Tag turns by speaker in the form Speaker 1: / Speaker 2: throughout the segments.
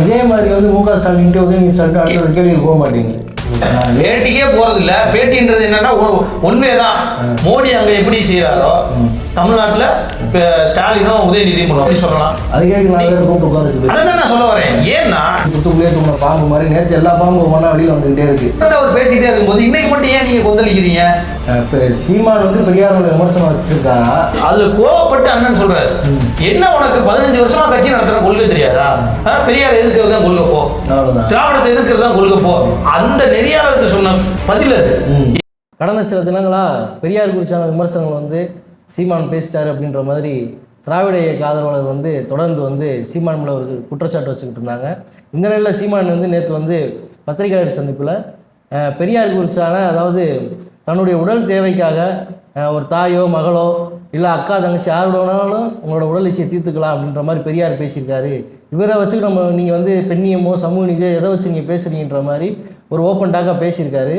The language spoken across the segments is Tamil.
Speaker 1: இதே மாதிரி வந்து மு க ஸ்டாலின் உதயநிதி ஸ்டாலின் அடுத்த கேள்வியில் போக மாட்டீங்க.
Speaker 2: பேட்டிக்கே போறது இல்ல பேட்டின்றது என்னன்னா உ- உண்மைதான் மோடி அங்க எப்படி செய்யறாரோ தமிழ்நாட்டுல இப்ப ஸ்டாலினும் உதயநிதியும் பண்ணுவோம் சொல்லலாம்.
Speaker 1: அதுக்கே நாலு பேர் கூப்பிட்டு உட்காந்துட்டு
Speaker 2: அதான் நான் சொல்ல வரேன். ஏன்னா
Speaker 1: புத்துக்குள்ளே தூங்கின பாம்பு மாதிரி நேற்று எல்லா பாம்பும் ஒவ்வொன்றா வெளியில் வந்துகிட்டே இருக்கு.
Speaker 2: அவர் பேசிட்டே இருக்கும்போது இன்னைக்கு மட்டும் ஏன் நீங்க கொந்தளிக்கிறீங்க?
Speaker 1: இப்ப சீமான் வந்து பெரியாரோட விமர்சனம் வச்சிருக்காரா?
Speaker 2: அதுல கோவப்பட்டு அண்ணன் சொல்றாரு. என்ன உனக்கு பதினஞ்சு வருஷமா கட்சி நடத்துற கொள்கை தெரியாதா? பெரியார் எதிர்க்கிறது தான் கொள்கை போ. திராவிடத்தை எதிர்க்கிறது தான் கொள்கை போ. அந்த நெறியாளருக்கு சொன்ன பதில் அது.
Speaker 1: கடந்த சில தினங்களா பெரியார் குறித்தான விமர்சனங்கள் வந்து சீமான் பேசிட்டாரு அப்படின்ற மாதிரி திராவிட இயக்க ஆதரவாளர் வந்து தொடர்ந்து வந்து சீமான் மேலே ஒரு குற்றச்சாட்டு வச்சுக்கிட்டு இருந்தாங்க. இந்த நிலையில் சீமான் வந்து நேற்று வந்து பத்திரிகையாளர் சந்திப்பில் பெரியார் குறித்தான அதாவது தன்னுடைய உடல் தேவைக்காக ஒரு தாயோ மகளோ இல்லை அக்கா தங்கச்சி யாரோட வேணாலும் உங்களோட உடல் இச்சையை தீர்த்துக்கலாம் அப்படின்ற மாதிரி பெரியார் பேசியிருக்காரு. இவரை வச்சு நம்ம நீங்கள் வந்து பெண்ணியமோ சமூக நீதியோ எதை வச்சு நீங்கள் பேசுறீங்கன்ற மாதிரி ஒரு ஓப்பன் டாக்காக பேசியிருக்காரு.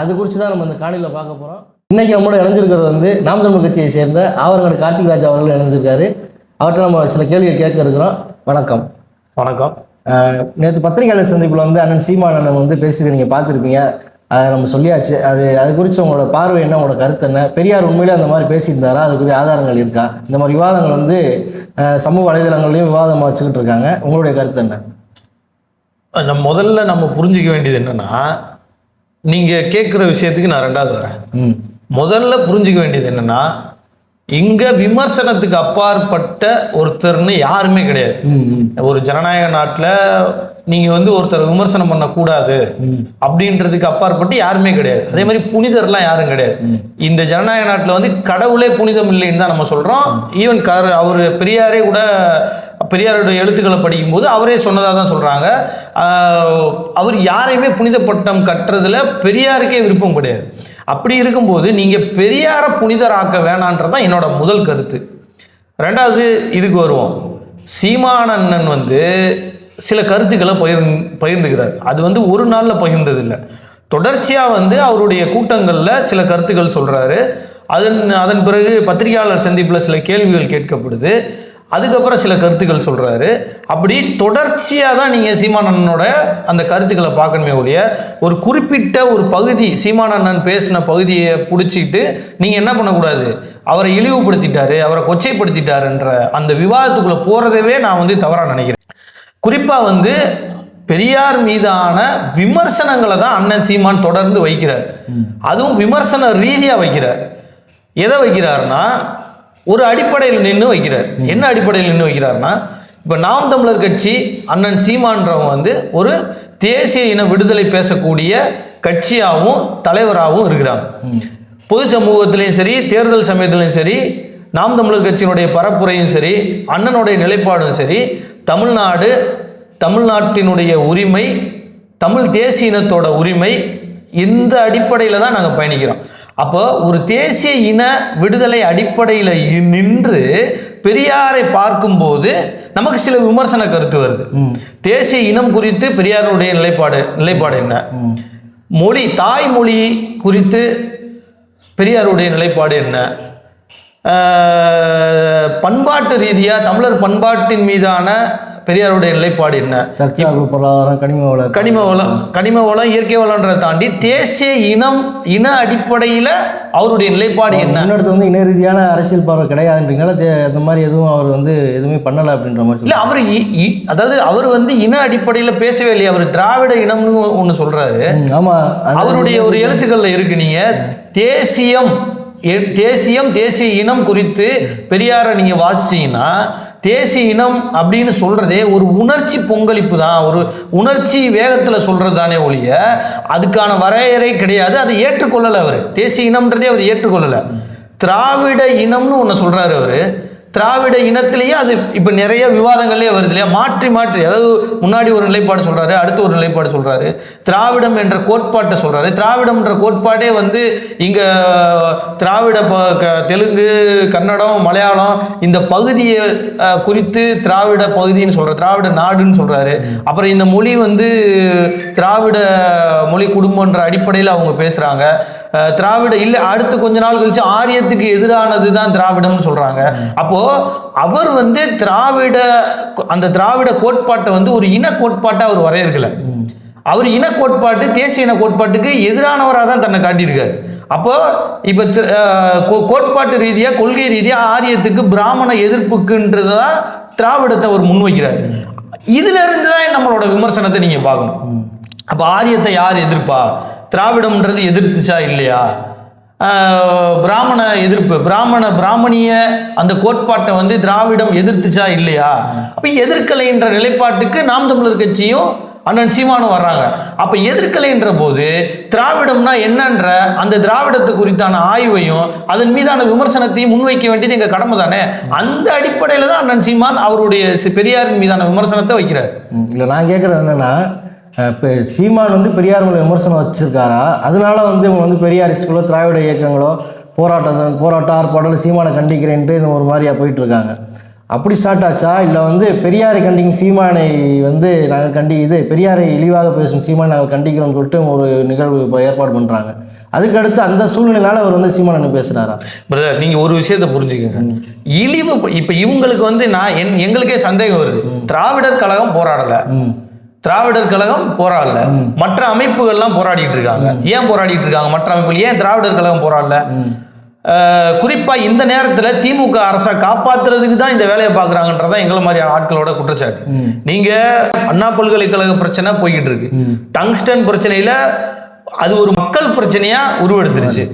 Speaker 1: அது குறித்து தான் நம்ம இந்த காணியில் பார்க்க போகிறோம் இன்னைக்கு நம்மளோட இணைஞ்சிருக்கிறது வந்து நாம் தமிழ் கட்சியை சேர்ந்த ஆவரங்கடு கார்த்திக்ராஜ் அவர்கள் இணைஞ்சிருக்காரு அவர்கிட்ட நம்ம சில கேள்விகள் கேட்க இருக்கிறோம். வணக்கம்.
Speaker 2: வணக்கம்.
Speaker 1: நேற்று பத்திரிகையாளர் சந்திப்பில் வந்து அண்ணன் சீமான் அண்ணன் வந்து பேசியதை நீங்கள் பார்த்துருப்பீங்க. அதை நம்ம சொல்லியாச்சு. அது அது குறித்து உங்களோட பார்வை என்ன? உங்களோட கருத்து என்ன? பெரியார் உண்மையிலே அந்த மாதிரி பேசியிருந்தாரா? அதுக்குரிய ஆதாரங்கள் இருக்கா? இந்த மாதிரி விவாதங்கள் வந்து சமூக வலைதளங்கள்லையும் விவாதமாக வச்சுக்கிட்டு இருக்காங்க. உங்களுடைய கருத்து என்ன?
Speaker 2: நம்ம முதல்ல நம்ம புரிஞ்சுக்க வேண்டியது என்னன்னா நீங்க கேட்குற விஷயத்துக்கு நான் ரெண்டாவது வரேன்.
Speaker 1: ம்.
Speaker 2: முதல்ல புரிஞ்சுக்க வேண்டியது என்னன்னா இங்க விமர்சனத்துக்கு அப்பாற்பட்ட ஒருத்தர்னு யாருமே கிடையாது. ஒரு ஜனநாயக நாட்டுல நீங்க வந்து ஒருத்தர் விமர்சனம் பண்ணக்கூடாது அப்படின்றதுக்கு அப்பாற்பட்டு யாருமே கிடையாது. அதே மாதிரி புனிதர்லாம் யாரும் கிடையாது. இந்த ஜனநாயக நாட்டுல வந்து கடவுளே புனிதம் இல்லைன்னு தான் நம்ம சொல்றோம். ஈவன் கர் அவர் பெரியாரே கூட பெரியாருடைய எழுத்துக்களை படிக்கும்போது அவரே சொன்னதாக தான் சொல்கிறாங்க அவர் யாரையுமே புனித பட்டம் கட்டுறதுல பெரியாருக்கே விருப்பம் கிடையாது. அப்படி இருக்கும்போது நீங்கள் பெரியாரை புனிதராக்க வேணான்றதான் என்னோட முதல் கருத்து. ரெண்டாவது இதுக்கு வருவோம். சீமானண்ணன் வந்து சில கருத்துக்களை பகிர் பகிர்ந்துகிறார் அது வந்து ஒரு நாளில் பகிர்ந்ததில்லை. தொடர்ச்சியாக வந்து அவருடைய கூட்டங்களில் சில கருத்துக்கள் சொல்கிறாரு அதன் அதன் பிறகு பத்திரிகையாளர் சந்திப்பில் சில கேள்விகள் கேட்கப்படுது. அதுக்கப்புறம் சில கருத்துக்கள் சொல்கிறாரு அப்படி தொடர்ச்சியாக தான் நீங்கள் சீமானண்ணனோட அந்த கருத்துக்களை பார்க்கணுமே ஒழிய ஒரு குறிப்பிட்ட ஒரு பகுதி சீமானண்ணன் பேசின பகுதியை பிடிச்சிட்டு நீங்கள் என்ன பண்ணக்கூடாது? அவரை இழிவுபடுத்திட்டாரு அவரை கொச்சைப்படுத்திட்டாருன்ற அந்த விவாதத்துக்குள்ளே போகிறதவே நான் வந்து தவறாக நினைக்கிறேன். குறிப்பாக வந்து பெரியார் மீதான விமர்சனங்களை தான் அண்ணன் சீமான் தொடர்ந்து வைக்கிறார். அதுவும் விமர்சன ரீதியாக வைக்கிறார். எதை வைக்கிறாருன்னா ஒரு அடிப்படையில் நின்று வைக்கிறார். என்ன அடிப்படையில் நின்று வைக்கிறாருன்னா இப்போ நாம் தமிழர் கட்சி அண்ணன் சீமான்றவங்க வந்து ஒரு தேசிய இன விடுதலை பேசக்கூடிய கட்சியாகவும் தலைவராகவும் இருக்கிறாங்க பொது சமூகத்திலையும் சரி தேர்தல் சமயத்திலையும் சரி நாம் தமிழர் கட்சியினுடைய பரப்புரையும் சரி அண்ணனுடைய நிலைப்பாடும் சரி தமிழ்நாடு தமிழ்நாட்டினுடைய உரிமை தமிழ் தேசிய இனத்தோட உரிமை இந்த அடிப்படையில் தான் நாங்கள் பயணிக்கிறோம். அப்போ ஒரு தேசிய இன விடுதலை அடிப்படையில் நின்று பெரியாரை பார்க்கும்போது நமக்கு சில விமர்சன கருத்து வருது. தேசிய இனம் குறித்து பெரியாருடைய நிலைப்பாடு நிலைப்பாடு என்ன? மொழி தாய்மொழி குறித்து பெரியாருடைய நிலைப்பாடு என்ன? பண்பாட்டு ரீதியாக தமிழர் பண்பாட்டின் மீதான பெரியாருடைய நிலைப்பாடு என்ன?
Speaker 1: தற்சார்பு பொருளாதாரம் கனிம வள
Speaker 2: கனிம வளம் கனிம வளம் இயற்கை வளம்ன்றதை தாண்டி தேசிய இனம் இன அடிப்படையில் அவருடைய நிலைப்பாடு என்ன?
Speaker 1: முன்னெடுத்து வந்து இன ரீதியான அரசியல் பார்வை கிடையாதுன்றீங்களா அந்த மாதிரி எதுவும் அவர் வந்து எதுவுமே பண்ணலை அப்படின்ற மாதிரி
Speaker 2: இல்ல அவர் அதாவது அவர் வந்து இன அடிப்படையில் பேசவே இல்லையா அவர் திராவிட இனம்னு ஒன்று சொல்றாரு.
Speaker 1: ஆமா. அது-
Speaker 2: அவருடைய ஒரு எழுத்துக்கள்ல இருக்கு நீங்க தேசியம். தேசியம் தேசிய இனம் குறித்து பெரியாரை நீங்கள் வாசிச்சீங்கன்னா தேசிய இனம் அப்படின்னு சொல்கிறதே ஒரு உணர்ச்சி பொங்கலிப்பு தான். ஒரு உணர்ச்சி வேகத்தில் சொல்கிறது தானே ஒழிய அதுக்கான வரையறை கிடையாது. அதை ஏற்றுக்கொள்ளலை அவர். தேசிய இனம்ன்றதே அவர் ஏற்றுக்கொள்ளலை. திராவிட இனம்னு ஒன்று சொல்கிறாரு அவர். திராவிட இனத்திலேயே அது இப்போ நிறைய விவாதங்களே வருது இல்லையா? மாற்றி மாற்றி. அதாவது முன்னாடி ஒரு நிலைப்பாடு சொல்கிறாரு அடுத்து ஒரு நிலைப்பாடு சொல்கிறாரு திராவிடம் என்ற கோட்பாட்டை சொல்றாரு. திராவிடம்ன்ற கோட்பாடே வந்து இங்கே திராவிட ப- க- தெலுங்கு கன்னடம் மலையாளம் இந்த பகுதியை குறித்து திராவிட பகுதின்னு சொல்கிறார் திராவிட நாடுன்னு சொல்கிறாரு அப்புறம் இந்த மொழி வந்து திராவிட மொழி குடும்பன்ற அடிப்படையில் அவங்க பேசுகிறாங்க திராவிட இல்லை அடுத்து கொஞ்ச நாள் கழிச்சு ஆரியத்துக்கு எதிரானது தான் திராவிடம்னு சொல்றாங்க. அப்போ அவர் வந்து திராவிட அந்த திராவிட கோட்பாட்டை வந்து ஒரு இன கோட்பாட்டை அவர் வரையறுக்கல. அவர் இன கோட்பாட்டு தேசிய இன கோட்பாட்டுக்கு எதிரானவராக தான் தன்னை காட்டியிருக்காரு. அப்போ இப்போ கோட்பாட்டு ரீதியாக கொள்கை ரீதியாக ஆரியத்துக்கு பிராமண எதிர்ப்புக்குன்றது தான் திராவிடத்தை அவர் முன்வைக்கிறார். இதுல இருந்து தான் நம்மளோட விமர்சனத்தை நீங்க பார்க்கணும். அப்போ ஆரியத்தை யார் எதிர்ப்பா? திராவிடம்ன்றது எதிர்த்துச்சா இல்லையா? பிராமண எதிர்ப்பு பிராமண பிராமணிய அந்த கோட்பாட்டை வந்து திராவிடம் எதிர்த்துச்சா இல்லையா? அப்போ எதிர்க்கலைன்ற நிலைப்பாட்டுக்கு நாம் தமிழர் கட்சியும் அண்ணன் சீமானும் வர்றாங்க. அப்போ எதிர்க்கலைன்ற போது திராவிடம்னா என்னன்ற அந்த திராவிடத்து குறித்தான ஆய்வையும் அதன் மீதான விமர்சனத்தையும் முன்வைக்க வேண்டியது எங்கள் கடமை தானே? அந்த அடிப்படையில் தான் அண்ணன் சீமான் அவருடைய பெரியாரின் மீதான விமர்சனத்தை வைக்கிறார்.
Speaker 1: இல்லை நான் கேட்குறது என்னென்னா இப்போ சீமான் வந்து பெரியார் மேல விமர்சனம் வச்சிருக்காரா? அதனால வந்து இவங்க வந்து பெரியாரிஸ்டுகளோ திராவிட இயக்கங்களோ போராட்டம் போராட்டம் ஆர்ப்பாட்டம் சீமானை கண்டிக்கிறேன்ட்டு இது ஒரு மாதிரியா போயிட்டு இருக்காங்க அப்படி ஸ்டார்ட் ஆச்சா? இல்லை வந்து பெரியாரை கண்டிக்கும் சீமானை வந்து நாங்கள் கண்டி இது பெரியாரை இழிவாக பேசும் சீமானை நாங்கள் கண்டிக்கிறோம்னு சொல்லிட்டு ஒரு நிகழ்வு இப்போ ஏற்பாடு பண்ணுறாங்க அதுக்கடுத்து அந்த சூழ்நிலையினால அவர் வந்து சீமானன் பேசுகிறாரா
Speaker 2: பிரதர் நீங்க ஒரு விஷயத்தை புரிஞ்சுக்கங்க. இழிவு இப்ப- இப்ப இவங்களுக்கு வந்து நான் என் எங்களுக்கே சந்தேகம் வருது. திராவிடர் கழகம் போராடல. திராவிடர் கழகம் போராடல. மற்ற அமைப்புகள்லாம் போராடிட்டு இருக்காங்க. ஏன் போராடிட்டு இருக்காங்க? மற்ற அமைப்புகள் ஏன் திராவிடர் கழகம் போராடல? அஹ், குறிப்பா இந்த நேரத்துல திமுக அரசை காப்பாத்துறதுக்கு தான் இந்த வேலையை பாக்குறாங்கன்றதான் எங்களை மாதிரி ஆட்களோட குற்றச்சாட்டு. நீங்க அண்ணா பல்கலைக்கழக பிரச்சனை போய்கிட்டு இருக்கு. டங்ஸ்டன் பிரச்சனையில அது ஒரு மக்கள் பிரச்சனையா உருவெடுத்துருச்சு.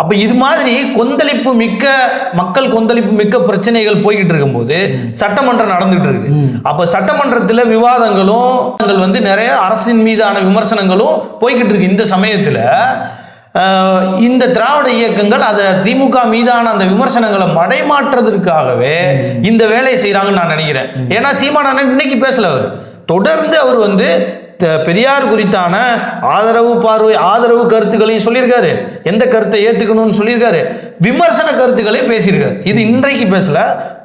Speaker 2: அப்ப இது மாதிரி கொந்தளிப்பு மிக்க மக்கள் கொந்தளிப்பு மிக்க பிரச்சனைகள் போய்கிட்டு இருக்கும்போது சட்டமன்றம் நடந்துட்டு இருக்கு. அப்ப சட்டமன்றத்துல விவாதங்களும் வந்து நிறைய அரசின் மீதான விமர்சனங்களும் போய்கிட்டு இருக்கு இந்த சமயத்துல. இந்த திராவிட இயக்கங்கள் அதை திமுக மீதான அந்த விமர்சனங்களை மடைமாற்றுறதுக்காகவே இந்த வேலையை செய்கிறாங்கன்னு நான் நினைக்கிறேன். ஏன்னா சீமானன் இன்னைக்கு பேசல அவர். தொடர்ந்து அவர் வந்து பெரியார் குறித்தான ஆதரவு பார்வை ஆதரவு கருத்துக்களையும் சொல்லியிருக்காரு. எந்த கருத்தை ஏற்றுக்கணும்னு சொல்லியிருக்காரு. விமர்சன கருத்துக்களையும் பேசியிருக்காரு. இது இன்றைக்கு பேசல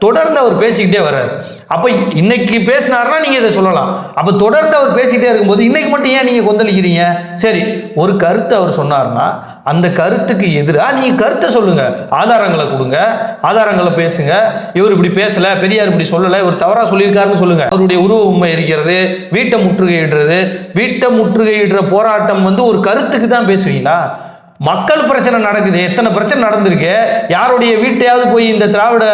Speaker 2: தொடர்ந்து அவர் பேசிக்கிட்டே வர்றாரு. அப்போ இன்னைக்கு பேசினாருன்னா நீங்கள் இதை சொல்லலாம். அப்போ தொடர்ந்து அவர் பேசிக்கிட்டே இருக்கும்போது இன்னைக்கு மட்டும் ஏன் நீங்கள் கொந்தளிக்கிறீங்க? சரி ஒரு கருத்தை அவர் சொன்னார்னா அந்த கருத்துக்கு எதிராக நீங்கள் கருத்தை சொல்லுங்க. ஆதாரங்களை கொடுங்க ஆதாரங்களை பேசுங்க. இவர் இப்படி பேசலை பெரியார் இப்படி சொல்லலை இவர் தவறாக சொல்லியிருக்காருன்னு சொல்லுங்க. அவருடைய உருவ உண்மை இருக்கிறது வீட்டை முற்றுகையிடுறது வீட்டை முற்றுகையிடுற போராட்டம் வந்து ஒரு கருத்துக்கு தான் பேசுவீங்களா? மக்கள் பிரச்சனை நடக்குது. எத்தனை பிரச்சனை நடந்திருக்கு? யாருடைய வீட்டையாவது போய் இந்த திராவிட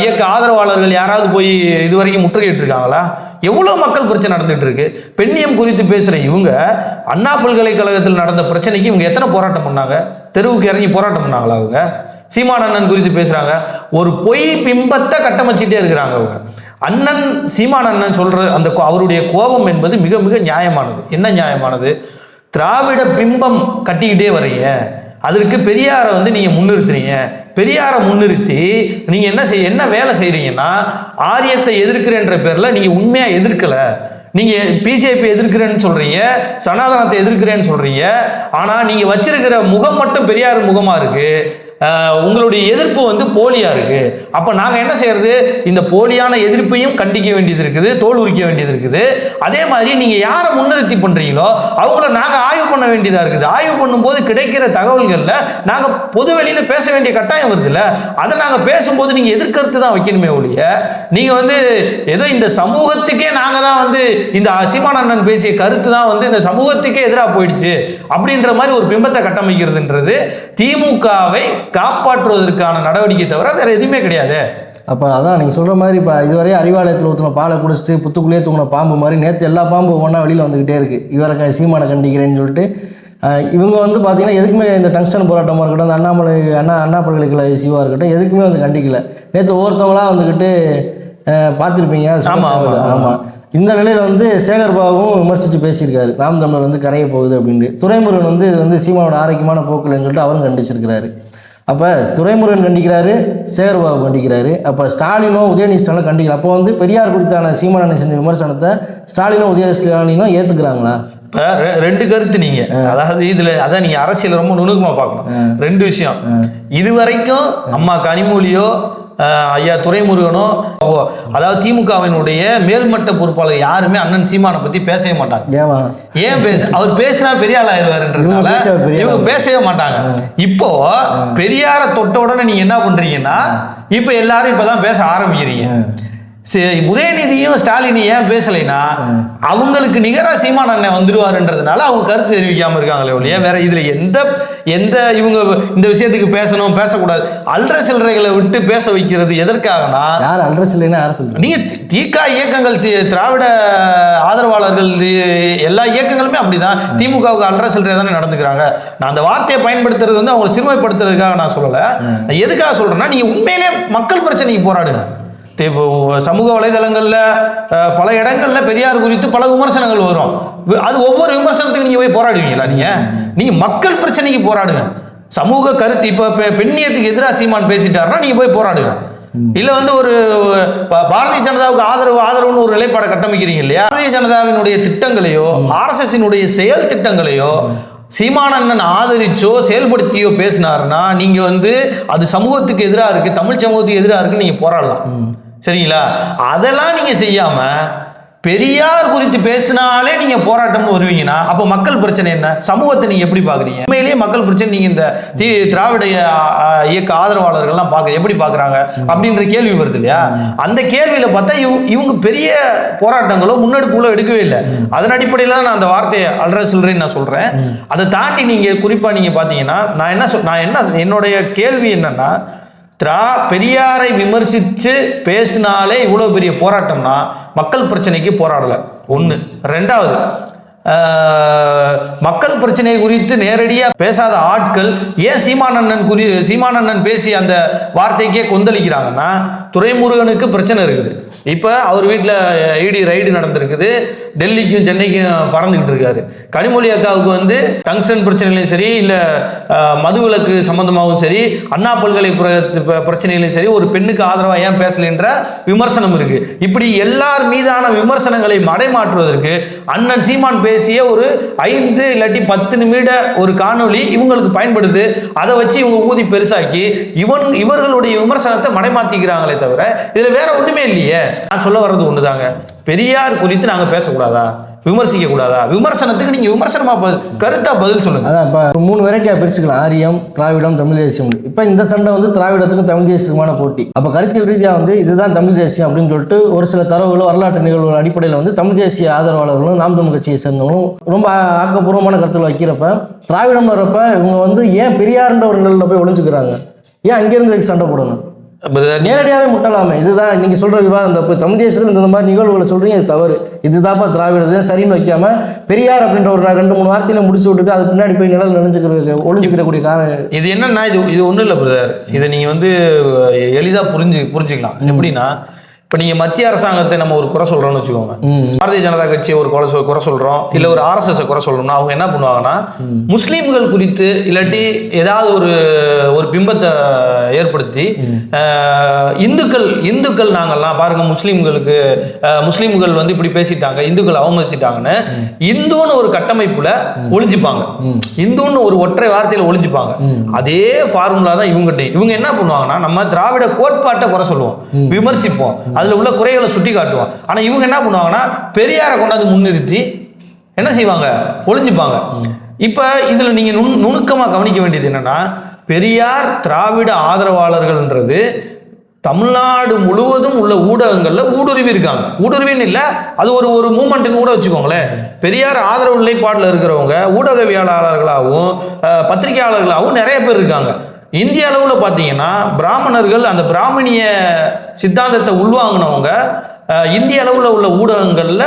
Speaker 2: இயக்க ஆதரவாளர்கள் யாராவது போய் இது வரைக்கும் முற்றுகையிட்டு இருக்காங்களா எவ்வளோ மக்கள் பிரச்சனை நடந்துட்டு இருக்கு பெண்ணியம் குறித்து பேசுகிற இவங்க அண்ணா பல்கலைக்கழகத்தில் நடந்த பிரச்சனைக்கு இவங்க எத்தனை போராட்டம் பண்ணாங்க? தெருவுக்கு இறங்கி போராட்டம் பண்ணாங்களா அவங்க? சீமான் அண்ணன் குறித்து பேசுகிறாங்க ஒரு பொய் பிம்பத்தை கட்டமைச்சிட்டே இருக்கிறாங்க அவங்க. அண்ணன் சீமான் அண்ணன் சொல்ற அந்த கோ- அவருடைய கோபம் என்பது மிக மிக நியாயமானது. என்ன நியாயமானது? திராவிட பிம்பம் கட்டிக்கிட்டே வர்றீங்க. அதற்கு பெரியாரை வந்து நீங்க முன்னிறுத்துறீங்க. பெரியாரை முன்னிறுத்தி நீங்க என்ன செய்ய என்ன வேலை செய்றீங்கன்னா ஆரியத்தை எதிர்க்கிறேன்ற பேர்ல நீங்க உண்மையா எதிர்க்கல. நீங்க பிஜேபி எதிர்க்கிறேன்னு சொல்றீங்க சனாதனத்தை எதிர்க்கிறேன்னு சொல்றீங்க. ஆனா நீங்க வச்சிருக்கிற முகம் மட்டும் பெரியார் முகமா இருக்கு. உங்களுடைய எதிர்ப்பு வந்து போலியாக இருக்குது அப்போ நாங்கள் என்ன செய்யறது? இந்த போலியான எதிர்ப்பையும் கண்டிக்க வேண்டியது இருக்குது தோல் உரிக்க வேண்டியது இருக்குது. அதே மாதிரி நீங்கள் யாரை முன்னிறுத்தி பண்ணுறீங்களோ அவங்கள நாங்கள் ஆய்வு பண்ண வேண்டியதாக இருக்குது. ஆய்வு பண்ணும்போது கிடைக்கிற தகவல்களில் நாங்கள் பொது வெளியில் பேச வேண்டிய கட்டாயம் வருதுல்ல. அதை நாங்கள் பேசும்போது நீங்கள் எதிர்கருத்து தான் வைக்கணுமே ஒழிய நீங்கள் வந்து ஏதோ இந்த சமூகத்துக்கே நாங்கள் தான் வந்து இந்த அசிமானண்ணன் பேசிய கருத்து தான் வந்து இந்த சமூகத்துக்கே எதிராக போயிடுச்சு அப்படின்ற மாதிரி ஒரு பிம்பத்தை கட்டமைக்கிறதுன்றது திமுகவை காப்பாற்றுவதற்கான நடவடிக்கை தவிர வேற எதுவுமே கிடையாது.
Speaker 1: அப்போ அதான் நீங்கள் சொல்கிற மாதிரி இப்போ இதுவரை அறிவாலயத்தில் ஊற்றின பாலை குடிச்சிட்டு புத்துக்குள்ளேயே தூங்கின பாம்பு மாதிரி நேற்று எல்லா பாம்பு ஒன்றா வெளியில் வந்துக்கிட்டே இருக்குது இவரை சீமானை கண்டிக்கிறேன்னு சொல்லிட்டு இவங்க வந்து பார்த்தீங்கன்னா எதுக்குமே இந்த டங்ஸ்டன் போராட்டமாக இருக்கட்டும் இந்த அண்ணாமலை அண்ணா அண்ணா பல்கலைக்கழக சிவா இருக்கட்டும் எதுக்குமே வந்து கண்டிக்கல. நேற்று ஒவ்வொருத்தவங்களா வந்துக்கிட்டு பார்த்திருப்பீங்க. அது சொல்ல
Speaker 2: ஆமா, ஆமா,
Speaker 1: தேவையில்ல. ஆமா. இந்த நிலையில் வந்து சேகர் பாபுவும் விமர்சித்து பேசியிருக்காரு. நாம் தமிழர் வந்து கரைய போகுது அப்படின்ட்டு. துரைமுருகன் வந்து இது வந்து சீமானோட ஆரோக்கியமான போக்குலன்னு சொல்லிட்டு அவரும் கண்டிச்சிருக்கிறாரு. அப்போ துரைமுருகன் கண்டிக்கிறாரு சேகர்பாபு கண்டிக்கிறாரு. அப்போ ஸ்டாலினோ உதயநிதி ஸ்டாலினோ கண்டிக்கல. அப்போ வந்து பெரியார் குறித்தான சீமானன் செஞ்ச விமர்சனத்தை ஸ்டாலினோ உதய ஸ்டாலினோ ஏற்றுக்கிறாங்களா
Speaker 2: இப்ப ரெண்டு கருத்து நீங்க. அதாவது இதுல அதான் நீங்க அரசியல் ரொம்ப நுணுக்கமா பார்க்கணும். ரெண்டு விஷயம். இது வரைக்கும் அம்மா கனிமொழியோ ஐயா துரைமுருகனோ அதாவது திமுகவினுடைய மேல்மட்ட பொறுப்பாளர் யாருமே அண்ணன் சீமானை பத்தி பேசவே மாட்டாங்க. ஏன் பேச அவர் பேசினா பெரிய ஆள்
Speaker 1: இவங்க
Speaker 2: ஆயிடுவாருன்றதுனால இவங்க பேசவே மாட்டாங்க. இப்போ பெரியார தொட்ட உடனே நீங்க என்ன பண்றீங்கன்னா இப்போ எல்லாரும் இப்பதான் பேச ஆரம்பிக்கிறீங்க. உதயநிதியும் ஸ்டாலின் ஏன் பேசலைன்னா அவங்களுக்கு நிகரா சீமான் அண்ணன் வந்துருவாருன்றதுனால அவங்க கருத்து தெரிவிக்காம இருக்காங்களே ஒழிய வேற இதுல எந்த எந்த இவங்க இந்த விஷயத்துக்கு பேசணும் பேசக்கூடாது அல்ற சில்லறைகளை விட்டு பேச வைக்கிறது எதற்காகனா
Speaker 1: யார் அட்ரஸ் இல்லைன்னா யாரை சொல்லுங்க
Speaker 2: நீங்க தி- திக இயக்கங்கள் திராவிட ஆதரவாளர்கள் எல்லா இயக்கங்களுமே அப்படிதான். திமுகவுக்கு அல்ற சில்லறை தானே நடந்துக்கிறாங்க. நான் அந்த வார்த்தையை பயன்படுத்துறது வந்து அவங்களை சிறுமைப்படுத்துறதுக்காக நான் சொல்லல. எதுக்காக சொல்றேன்னா நீங்க உண்மையிலே மக்கள் பிரச்சனைக்கு போராடுங்க. சமூக வலைதளங்கள்ல பல இடங்கள்ல பெரியார் குறித்து பல விமர்சனங்கள் வரும். அது ஒவ்வொரு விமர்சனத்துக்கு நீங்க போய் போராடுவீங்களா நீங்க? நீங்க மக்கள் பிரச்சனைக்கு போராடுங்க. சமூக கருத்து இப்ப பெண்ணியத்துக்கு எதிராக சீமான் பேசிட்டாருன்னா நீங்க போய் போராடுங்க. இல்ல வந்து ஒரு பாரதிய ஜனதாவுக்கு ஆதரவு ஆதரவுன்னு ஒரு நிலைப்பாடை கட்டமைக்கிறீங்க இல்லையா? பாரதிய ஜனதாவினுடைய திட்டங்களையோ ஆர்எஸ்எஸ்னுடைய செயல் திட்டங்களையோ சீமானண்ணன் ஆதரிச்சோ செயல்படுத்தியோ பேசினாருன்னா நீங்க வந்து அது சமூகத்துக்கு எதிராக இருக்கு தமிழ் சமூகத்துக்கு எதிராக இருக்கு நீங்க போராடலாம். சரிங்களா? அதெல்லாம் நீங்கள் செய்யாமல் பெரியார் குறித்து பேசினாலே நீங்க போராட்டம்னு வருவீங்கன்னா அப்போ மக்கள் பிரச்சனை என்ன? சமூகத்தை நீங்க எப்படி பாக்குறீங்க உண்மையிலேயே மக்கள் பிரச்சனை நீங்க இந்த தி- திராவிட இயக்க ஆதரவாளர்கள்லாம் பார்க்க எப்படி பாக்குறாங்க அப்படின்ற கேள்வி வருது இல்லையா? அந்த கேள்வியில பார்த்தா இவ- இவங்க பெரிய போராட்டங்களோ முன்னெடுப்புகளோ எடுக்கவே இல்லை. அதன் அடிப்படையில் தான் நான் அந்த வார்த்தையை அல்ற சொல்றேன்னு நான் சொல்றேன். அதை தாண்டி நீங்க குறிப்பா நீங்க பாத்தீங்கன்னா நான் என்ன சொல் நான் என்ன என்னுடைய கேள்வி என்னன்னா திரா பெரியாரை விமர்சித்து பேசினாலே இவ்வளோ பெரிய போராட்டம்னா மக்கள் பிரச்சனைக்கு போராடலை. ஒன்று ரெண்டாவது மக்கள் பிரச்சனை குறித்து நேரடியாக பேசாத ஆட்கள் ஏன் சீமானண்ணன் குறி சீமானண்ணன் பேசி அந்த வார்த்தைக்கே கொந்தளிக்கிறாங்கன்னா துரைமுருகனுக்கு பிரச்சனை இருக்குது. இப்போ அவர் வீட்டில் இடி ரைடு நடந்திருக்குது. டெல்லிக்கும் சென்னைக்கும் பறந்துக்கிட்டு இருக்காரு. கனிமொழி அக்காவுக்கு வந்து டங்ஸ்டன் பிரச்சனையிலும் சரி இல்லை மதுவிலக்கு சம்மந்தமாகவும் சரி அண்ணா பல்கலைக்கழக ப- பிரச்சனையிலும் சரி ஒரு பெண்ணுக்கு ஆதரவாக ஏன் பேசலைன்ற விமர்சனம் இருக்குது இப்படி எல்லார் மீதான விமர்சனங்களை மடைமாற்றுவதற்கு அண்ணன் சீமான் பேசிய ஒரு ஐந்து இல்லாட்டி பத்து நிமிட ஒரு காணொளி இவங்களுக்கு பயன்படுது. அதை வச்சு இவங்க ஊதி பெருசாக்கி இவன் இவர்களுடைய விமர்சனத்தை மடைமாத்திக்கிறாங்களே தவிர இதில் வேற ஒண்ணுமே இல்லையே. நான் சொல்ல வர்றது ஒண்ணுதாங்க. பெரியார் குறித்து நாங்க பேசக்கூடாதா? விமர்சிக்க கூடாதா விமர்சனத்துக்கு நீங்க விமர்சனமா கருத்தா பதில் சொல்லுங்க.
Speaker 1: அதான் இப்போ ஒரு மூணு வெரைட்டியாக பிரிச்சுக்கலாம். ஆரியம் திராவிடம் தமிழ் தேசியம். இப்போ இந்த சண்டை வந்து திராவிடத்துக்கும் தமிழ் தேசியத்துக்குமான போட்டி. அப்போ கருத்தியல் ரீதியாக வந்து இதுதான் தமிழ் தேசியம் அப்படின்னு சொல்லிட்டு ஒரு சில தரவுகளும் வரலாற்று நிகழ்வுகள் அடிப்படையில் வந்து தமிழ் தேசிய ஆதரவாளர்களும் நாம் தமிழ் கட்சியை சேர்ந்தவங்களும் ரொம்ப ஆக்கப்பூர்வமான கருத்துக்கள் வைக்கிறப்ப திராவிடம் வரப்ப இவங்க வந்து ஏன் பெரியார்ன்ற ஒரு நிலையில் போய் ஒளிஞ்சுக்கிறாங்க? ஏன் அங்கேருந்து சண்டை போடணும்? நேரடியாகவே முட்டலாமே. இதுதான் நீங்க சொல்ற விவாதம் தப்பு. தமிழ் தேசத்தில் இந்த மாதிரி நிகழ்வுகளை சொல்றீங்க இது தவறு. இதுதான்ப்பா திராவிடது சரின்னு வைக்காம பெரியார் அப்படின்ற ஒரு ரெண்டு மூணு வார்த்தையில முடிச்சு விட்டுட்டு அது பின்னாடி போய் நிழல் நினைஞ்சுக்கிற ஒளிஞ்சுக்கிறக்கூடிய காரணம்
Speaker 2: இது என்னன்னா இது இது ஒன்றும் இல்லை பிரதர். இதை நீங்கள் வந்து எளிதாக புரிஞ்சு புரிஞ்சுக்கலாம். எப்படின்னா இப்போ நீங்கள் மத்திய அரசாங்கத்தை நம்ம ஒரு குறை சொல்கிறோம்னு வச்சுக்கோங்க. பாரதிய ஜனதா கட்சியை ஒரு குறை சொல் குறை சொல்கிறோம் இல்லை ஒரு ஆர்எஸ்எஸ் குறை சொல்கிறோம்னா அவங்க என்ன பண்ணுவாங்கன்னா முஸ்லீம்கள் குறித்து இல்லாட்டி ஏதாவது ஒரு ஒரு பிம்பத்தை ஏற்படுத்தி இந்துக்கள் இந்துக்கள் நாங்கள்லாம் பாருங்க முஸ்லீம்களுக்கு முஸ்லீம்கள் வந்து இப்படி பேசிட்டாங்க இந்துக்கள் அவமதிச்சிட்டாங்கன்னு இந்துன்னு ஒரு கட்டமைப்புல ஒளிஞ்சுப்பாங்க. இந்துன்னு ஒரு ஒற்றை வார்த்தையில ஒளிஞ்சுப்பாங்க. அதே ஃபார்முலா தான் இவங்ககிட்ட இவங்க என்ன பண்ணுவாங்கன்னா நம்ம திராவிட கோட்பாட்டை குறை சொல்லுவோம் விமர்சிப்போம் அதுல உள்ள குறைகளை சுட்டி காட்டுவோம். ஆனா இவங்க என்ன பண்ணுவாங்கன்னா பெரியாரை கொண்டாந்து முன்னிறுத்தி என்ன செய்வாங்க? ஒளிஞ்சுப்பாங்க. இப்ப இதுல நீங்க நுண் நுணுக்கமா கவனிக்க வேண்டியது என்னன்னா பெரியார் திராவிட ஆதரவாளர்கள்ன்றது தமிழ்நாடு முழுவதும் உள்ள ஊடகங்களில் ஊடுருவி இருக்காங்க. ஊடுருவின்னு இல்லை அது ஒரு ஒரு மூமெண்ட்னு கூட வச்சுக்கோங்களேன். பெரியார் ஆதரவு நிலைப்பாட்டில் இருக்கிறவங்க ஊடகவியலாளர்களாகவும் பத்திரிகையாளர்களாகவும் நிறைய பேர் இருக்காங்க. இந்திய அளவில் பார்த்தீங்கன்னா பிராமணர்கள் அந்த பிராமணிய சித்தாந்தத்தை உள்வாங்கினவங்க இந்திய அளவில் உள்ள ஊடகங்களில்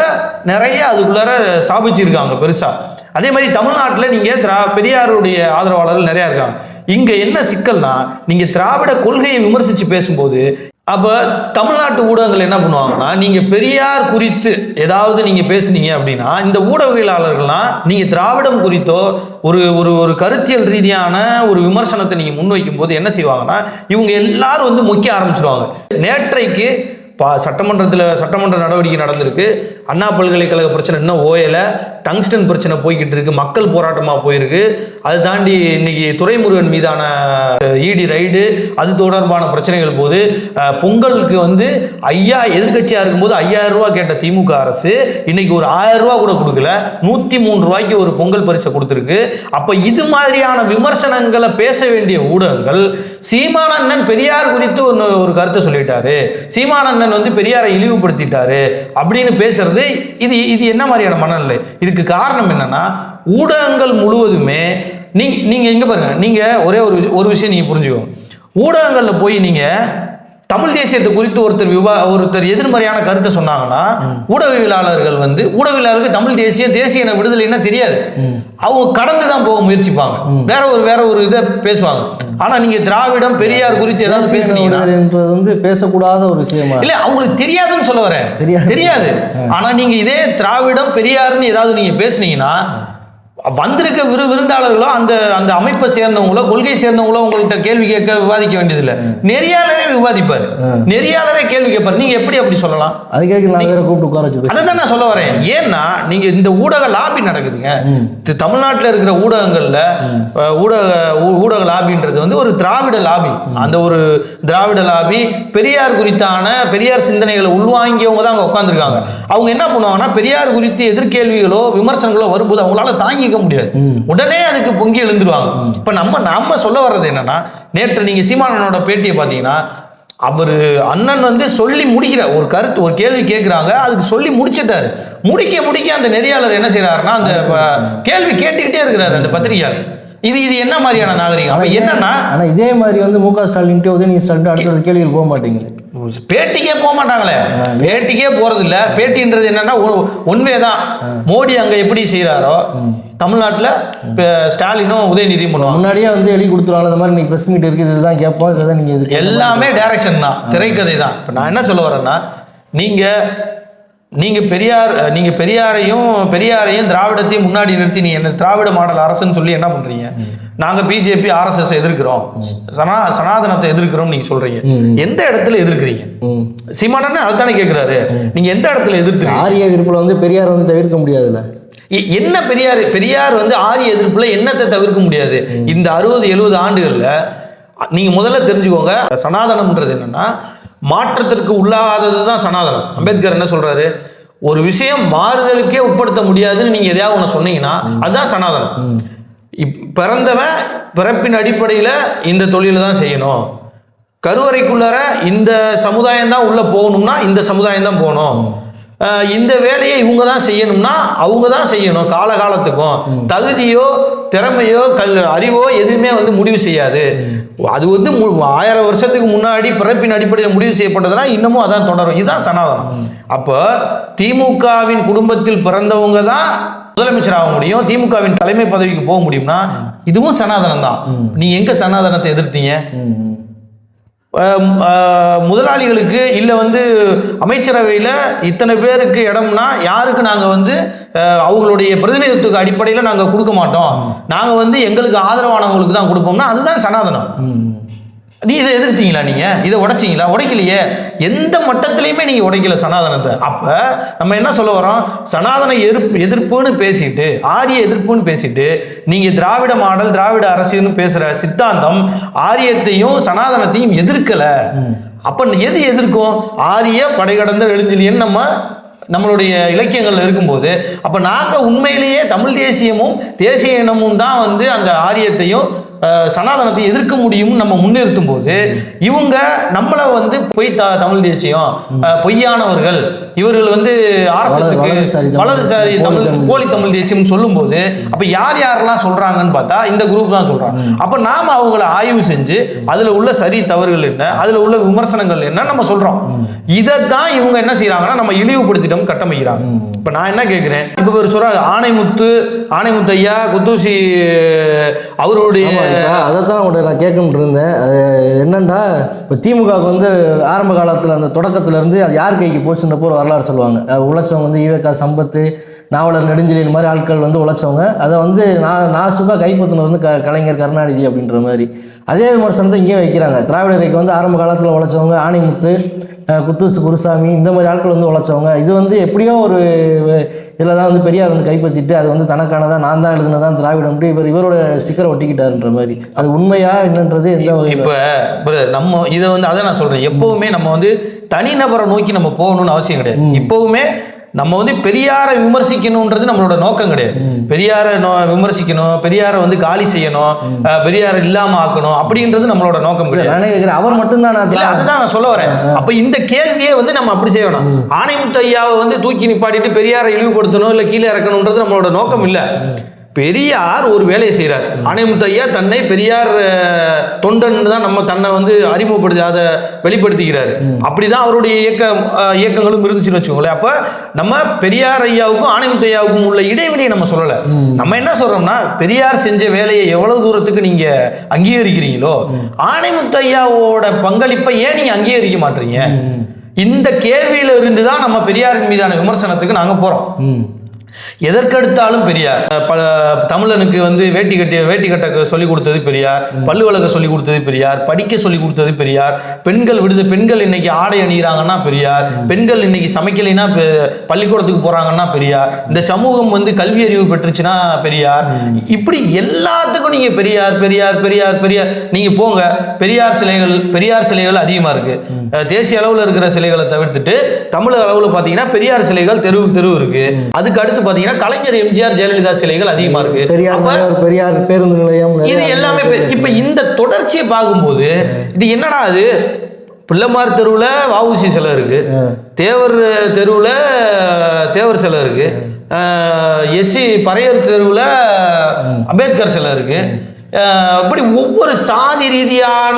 Speaker 2: நிறைய அதுக்குள்ளார ஸ்தாபிச்சிருக்காங்க பெருசாக அதே மாதிரி தமிழ்நாட்டில் நீங்கள் திரா பெரியாருடைய ஆதரவாளர்கள் நிறையா இருக்காங்க. இங்கே என்ன சிக்கல்னா நீங்கள் திராவிட கொள்கையை விமர்சித்து பேசும்போது அப்போ தமிழ்நாட்டு ஊடகங்கள் என்ன பண்ணுவாங்கன்னா நீங்கள் பெரியார் குறித்து ஏதாவது நீங்கள் பேசுனீங்க அப்படின்னா இந்த ஊடகவியலாளர்கள்லாம் நீங்கள் திராவிடம் குறித்தோ ஒரு ஒரு ஒரு கருத்தியல் ரீதியான ஒரு விமர்சனத்தை நீங்கள் முன்வைக்கும் போது என்ன செய்வாங்கன்னா இவங்க எல்லாரும் வந்து முக்கிய ஆரம்பிச்சிருவாங்க. நேற்றைக்கு பா சட்டமன்றத்தில் சட்டமன்ற நடவடிக்கை நடந்திருக்கு. அண்ணா பல்கலைக்கழக பிரச்சனை இன்னும் ஓயலை. டங்ஸ்டன் பிரச்சனை போய்கிட்டு இருக்கு. மக்கள் போராட்டமாக போயிருக்கு. அது தாண்டி இன்னைக்கு துரைமுருகன் மீதான இடி ரைடு அது தொடர்பான பிரச்சனைகள் போது பொங்கலுக்கு வந்து ஐயா எதிர்க்கட்சியாக இருக்கும்போது ஐயாயிரம் ரூபா கேட்ட திமுக அரசு இன்னைக்கு ஒரு ஆயிரம் ரூபா கூட கொடுக்கல. நூற்றி மூணு ரூபாய்க்கு ஒரு பொங்கல் பரிசை கொடுத்துருக்கு. அப்போ இது மாதிரியான விமர்சனங்களை பேச வேண்டிய ஊடகங்கள் சீமானண்ணன் பெரியார் குறித்து ஒன்று ஒரு கருத்தை சொல்லிட்டாரு. சீமானண்ணன் வந்து பெரியாரை இழிவுபடுத்திட்டாரு. அப்படின்னு பேசுறது இது இது என்ன மாதிரியான மனநிலை? இதுக்கு காரணம் என்னன்னா ஊடகங்கள் முழுவதுமே நீங்க நீங்க எங்க பாருங்க நீங்க ஒரே ஒரு ஒரு விஷயம் நீங்க புரிஞ்சுக்கோங்க. ஊடகங்களில் போய் நீங்கள் தமிழ் தேசியத்தை குறித்து ஒருத்தர் விவா ஒருத்தர் எதிர்மறையான கருத்தை சொன்னாங்கன்னா ஊடகவியலாளர்கள் வந்து ஊடகவியலாளருக்கு தமிழ் தேசியம் தேசிய இன விடுதலைன்னா தெரியாது. அவங்க கடந்து தான் போக முயற்சிப்பாங்க. வேற ஒரு வேற ஒரு இதை பேசுவாங்க. ஆனா நீங்க திராவிடம் பெரியார் குறித்து ஏதாவது
Speaker 1: தேசிய
Speaker 2: பேசுனீங்கன்னா
Speaker 1: விடுதலைன்றது வந்து பேசக்கூடாத ஒரு விஷயமா?
Speaker 2: இல்ல அவங்களுக்கு தெரியாதுன்னு சொல்ல வரேன்.
Speaker 1: தெரியாது.
Speaker 2: தெரியாது. ஆனா நீங்க இதே திராவிடம் பெரியார்னு ஏதாவது நீங்க பேசுனீங்கன்னா வந்திருக்க விரு விருந்தாளர்களோ அந்த அந்த அமைப்பை சேர்ந்தவங்களோ கொள்கை சேர்ந்தவங்களோ உங்கள்கிட்ட கேள்வி கேட்க விவாதிக்க வேண்டியதில்லை. நெறியாளரே விவாதிப்பாரு. நெறியாளரே கேள்வி கேட்பாரு. நீங்க எப்படி அப்படி சொல்லலாம்?
Speaker 1: அது கேட்க நாலு பேரை கூப்பிட்டு உட்கார வச்சு.
Speaker 2: அதை தான் நான் சொல்ல வரேன். ஏன்னா நீங்க இந்த ஊடக லாபி நடக்குதுங்க. தி- தமிழ்நாட்டுல இருக்கிற ஊடகங்கள்ல ஊடக ஊ- ஊடக லாபின்றது வந்து ஒரு திராவிட லாபி. அந்த ஒரு திராவிட லாபி பெரியார் குறித்தான பெரியார் சிந்தனைகளை உள்வாங்கியவங்க தான் அங்க உட்காந்துருக்காங்க அவங்க என்ன பண்ணுவாங்கன்னா பெரியார் குறித்து எதிர்கேள்விகளோ விமர்சனங்களோ வரும்போது அவங்களால தாங்கிக்க முடியாது. உடனே அதுக்கு பொங்கி எழுந்துருவாங்க. இப்ப நம்ம நம்ம சொல்ல வர்றது என்னன்னா நேற்று நீங்க சீமானனோட பேட்டியை பார்த்தீங்கன்னா அவர் அண்ணன் வந்து சொல்லி முடிக்கிற ஒரு கருத்து ஒரு கேள்வி கேட்குறாங்க அதுக்கு சொல்லி முடிச்சிட்டாரு. முடிக்க முடிக்க அந்த நெறியாளர் என்ன செய்றாருன்னா அந்த கேள்வி கேட்டுக்கிட்டே இருக்கிறாரு அந்த பத்திரிகையாளர். இது இது என்ன மாதிரியான நாகரிகம்? அப்ப என்னன்னா
Speaker 1: ஆனா இதே மாதிரி வந்து மு க ஸ்டாலின் உதயநிதி ஸ்டாலின் அடுத்தது கேள்விகள் போக மாட்டீங்களே?
Speaker 2: பேட்டிக்கே போக மாட்டாங்களே. பேட்டிக்கே போறது இல்ல பேட்டின்றது என்னன்னா ஒன்வே தான் மோடி அங்க எப்படி செய்றாரோ தமிழ்நாட்டுல இப்ப ஸ்டாலினும் உதயநிதியும் பண்ணுவாங்க
Speaker 1: முன்னாடியே வந்து எழுதி கொடுத்துருவாங்க இந்த மாதிரி நீ பிரஸ் மீட் இருக்குது இதுதான் கேட்போம் இதுதான் நீங்க இது
Speaker 2: எல்லாமே டைரக்ஷன் தான் திரைக்கதை தான் இப்போ நான் என்ன சொல்ல வரேன்னா நீங்க நீங்க பெரியார் நீங்க பெரியாரையும் பெரியாரையும் திராவிடத்தையும் முன்னாடி நிறுத்தி நீ என்ன திராவிட மாடல் அரசுன்னு சொல்லி என்ன பண்றீங்க? நாங்க பிஜேபி ஆர்எஸ்எஸ் எதிர்க்கிறோம். சனா சனாதனத்தை எதிர்க்கிறோம் நீங்க சொல்றீங்க. எந்த இடத்துல எதிர்க்கிறீங்க. சீமானன்னு அதுதானே கேக்குறாரு. நீங்க எந்த இடத்துல எதிர்க்கிறீங்க?
Speaker 1: ஆரிய எதிர்ப்புல வந்து பெரியார் வந்து தவிர்க்க முடியாதுல்ல?
Speaker 2: என்ன பெரியார் பெரியார் வந்து ஆரிய எதிர்ப்புல என்னத்தை தவிர்க்க முடியாது? இந்த அறுபது எழுபது ஆண்டுகள்ல அ- நீங்க முதல்ல தெரிஞ்சுக்கோங்க சனாதனம்ன்றது என்னன்னா மாற்றத்திற்கு உள்ளாகாதது தான் சனாதனம். அம்பேத்கர் என்ன சொல்றாரு? ஒரு விஷயம் மாறுதலுக்கே உட்படுத்த முடியாதுன்னு நீங்க எதையாவது ஒன்று சொன்னீங்கன்னா அதுதான் சனாதனம். இப்- பிறந்தவன் பிறப்பின் அடிப்படையில் இந்த தொழிலை தான் செய்யணும். கருவறைக்குள்ளார இந்த சமுதாயம் தான் உள்ள போகணும்னா இந்த சமுதாயம் தான் போகணும் இந்த வேலையை இவங்க தான் செய்யணும்னா அவங்க தான் செய்யணும் காலகாலத்துக்கும். தகுதியோ திறமையோ கல் அறிவோ எதுவுமே வந்து முடிவு செய்யாது. அது வந்து ஆயிரம் வருஷத்துக்கு முன்னாடி பிறப்பின் அடிப்படையில் முடிவு செய்யப்பட்டதுன்னா இன்னமும் அதான் தொடரும். இதுதான் சனாதனம். அப்போ திமுகவின் குடும்பத்தில் பிறந்தவங்க தான் முதலமைச்சர் ஆக முடியும். திமுகவின் தலைமை பதவிக்கு போக முடியும்னா இதுவும் சனாதனம் தான். நீங்க எங்க சனாதனத்தை எதிர்த்தீங்க? முதலாளிகளுக்கு இல்லை வந்து அமைச்சரவையில் இத்தனை பேருக்கு இடம்னா யாருக்கு நாங்கள் வந்து அவங்களுடைய பிரதிநிதித்துவ அடிப்படையில் நாங்கள் கொடுக்க மாட்டோம். நாங்கள் வந்து எங்களுக்கு ஆதரவானவங்களுக்கு தான் கொடுப்போம்னா அதுதான் சனாதனம். நீ இதை எதிர்த்தீங்களா நீங்க? இதை உடைச்சிங்களா? உடைக்கலையே. எந்த மட்டத்திலையுமே நீங்க உடைக்கல சனாதனத்தை. அப்ப நம்ம என்ன சொல்ல வரோம்? சனாதன எதிர்ப்பு எதிர்ப்புன்னு பேசிட்டு ஆரிய எதிர்ப்புன்னு பேசிட்டு நீங்க திராவிட மாடல் திராவிட அரசியல்னு பேசுற சித்தாந்தம் ஆரியத்தையும் சனாதனத்தையும் எதிர்க்கல. அப்ப எது எதிர்க்கும்? ஆரிய படை கடந்த எழுஞ்சலியன் நம்ம நம்மளுடைய இலக்கியங்கள்ல இருக்கும்போது அப்ப நாங்க உண்மையிலேயே தமிழ் தேசியமும் தேசிய இனமும் தான் வந்து அந்த ஆரியத்தையும் சனாதனத்தை எதிர்க்க முடியும்னு நம்ம முன்னிறுத்தும் போது இவங்க நம்மளை வந்து பொய் த தமிழ் தேசியம் பொய்யானவர்கள் இவர்கள் வந்து ஆர்எஸ்எஸ்க்கு
Speaker 1: வலதுசாரி தமிழ் போலி
Speaker 2: தமிழ்
Speaker 1: தமிழ்
Speaker 2: போலி தமிழ் தேசியம் சொல்லும்போது அப்ப யார் யாரெல்லாம் சொல்றாங்கன்னு பார்த்தா இந்த குரூப் தான் சொல்றாங்க. அப்ப நாம அவங்கள ஆய்வு செஞ்சு அதுல உள்ள சரி தவறுகள் என்ன அதுல உள்ள விமர்சனங்கள் என்ன நம்ம சொல்றோம். இதை தான் இவங்க என்ன செய்யறாங்கன்னா நம்ம இழிவுபடுத்திட்டோம் கட்டமைக்கிறாங்க. இப்ப நான் என்ன கேட்கிறேன் இப்ப ஒரு சொல்றாங்க ஆணைமுத்து ஆணைமுத்து ஐயா குத்தூசி அவருடைய
Speaker 1: அதைத்தான் உங்கள்கிட்ட நான் கேட்கணும்னு இருந்தேன். அது என்னண்டா இப்போ திமுகவுக்கு வந்து ஆரம்ப காலத்தில் அந்த தொடக்கத்துல இருந்து அது யார் கைக்கு போச்சுன்றப்போ ஒரு வரலாறு சொல்லுவாங்க. உழைச்சவங்க வந்து ஈவேக்கா சம்பத்து நாவலர் நெடுஞ்செழியன் மாதிரி ஆட்கள் வந்து உழைச்சவங்க. அதை வந்து நான் நாசுக்காக கைப்பற்றினவர் வந்து க கலைஞர் கருணாநிதி அப்படின்ற மாதிரி. அதே விமர்சனத்தை இங்கேயே வைக்கிறாங்க. திராவிட இயக்கம் வந்து ஆரம்ப காலத்தில் உழைச்சவங்க ஆணைமுத்து குத்தூசு குருசாமி இந்த மாதிரி ஆட்கள் வந்து உழைச்சவங்க. இது வந்து எப்படியோ ஒரு இதில் தான் வந்து பெரியார் வந்து கைப்பற்றிட்டு அது வந்து தனக்கானதா நான் தான் எழுதுனதான் திராவிடம் இவர் இவரோட ஸ்டிக்கரை ஒட்டிக்கிட்டாருன்ற மாதிரி. அது உண்மையா என்னன்றது எந்த
Speaker 2: இப்ப நம்ம இதை வந்து அதை நான் சொல்றேன். எப்பவுமே நம்ம வந்து தனிநபரை நோக்கி நம்ம போகணும்னு அவசியம் கிடையாது. இப்பவுமே நம்ம வந்து பெரியாரை விமர்சிக்கணுன்றது நம்மளோட நோக்கம் கிடையாது. பெரியாரை நோ- விமர்சிக்கணும் பெரியாரை வந்து காலி செய்யணும் பெரியாரை இல்லாம ஆக்கணும் அப்படின்றது நம்மளோட நோக்கம் கிடையாது.
Speaker 1: அவர் மட்டும்தான்
Speaker 2: அதுதான் நான் சொல்ல வரேன். அப்ப இந்த கேள்வியே வந்து நம்ம அப்படி செய்யணும். ஆணைமுத்து ஐயாவை வந்து தூக்கி நிப்பாட்டிட்டு பெரியாரை இழிவுபடுத்தணும் இல்ல கீழே இறக்கணும்ன்றது நம்மளோட நோக்கம் இல்ல. பெரியார் ஒரு வேலையை செய்றார். ஆணைமுத்து ஐயா தன்னை பெரியார் தொண்டன் தான் நம்ம தன்னை வந்து அறிமுகப்படுத்தி அதை வெளிப்படுத்திக்கிறாரு. அப்படிதான் அவருடைய இயக்க இயக்கங்களும் இருந்துச்சுன்னு வச்சுக்கோங்களேன். அப்ப நம்ம பெரியார் ஐயாவுக்கும் ஆணைமுத்து ஐயாவுக்கும் உள்ள இடைவெளியை நம்ம சொல்லல. நம்ம என்ன சொல்றோம்னா பெரியார் செஞ்ச வேலையை எவ்வளவு தூரத்துக்கு நீங்க அங்கீகரிக்கிறீங்களோ ஆணைமுத்து ஐயாவோட பங்களிப்பை ஏன் நீங்க அங்கீகரிக்க மாட்டீங்க? இந்த கேள்வியில இருந்து தான் நம்ம பெரியாரின் மீதான விமர்சனத்துக்கு நாங்க போறோம்.
Speaker 1: ம்.
Speaker 2: எதற்கெடுத்தாலும் பெரியார். பல தமிழனுக்கு வந்து வேட்டி கட்டி வேட்டி கட்ட சொல்லி கொடுத்தது பெரியார். பல்லு வழக்க சொல்லி கொடுத்தது பெரியார். படிக்க சொல்லிக் கொடுத்தது பெரியார். பெண்கள் விடுது பெண்கள் இன்னைக்கு ஆடை அணிகிறாங்கன்னா பெரியார். பெண்கள் இன்னைக்கு சமைக்கலைன்னா பள்ளிக்கூடத்துக்கு போறாங்கன்னா பெரியார். இந்த சமூகம் வந்து கல்வி அறிவு பெற்றுச்சுன்னா பெரியார். இப்படி எல்லாத்துக்கும் நீங்க பெரியார் பெரியார் பெரியார் பெரியார். நீங்க போங்க பெரியார் சிலைகள் பெரியார் சிலைகள் அதிகமா இருக்கு. தேசிய அளவில் இருக்கிற சிலைகளை தவிர்த்துட்டு தமிழக அளவில் பாத்தீங்கன்னா பெரியார் சிலைகள் தெருவுக்கு தெருவு இருக்கு. அதுக்கு அடுத்து பாத்தீங்கன்னா கலைஞர் எம்ஜிஆர் ஜெயலலிதா சிலைகள் அதிகமா இருக்கு.
Speaker 1: பெரியார் பெரியார் பேருந்து நிலையம்
Speaker 2: இது எல்லாமே இப்ப இந்த தொடர்ச்சியை பார்க்கும்போது இது என்னடா அது? பிள்ளைமார் தெருவுல வஉசி சிலை இருக்கு. தேவர் தெருவுல தேவர் சிலை இருக்கு. எஸ்சி பறையர் தெருவுல அம்பேத்கர் சிலை இருக்கு. இப்படி ஒவ்வொரு சாதி ரீதியான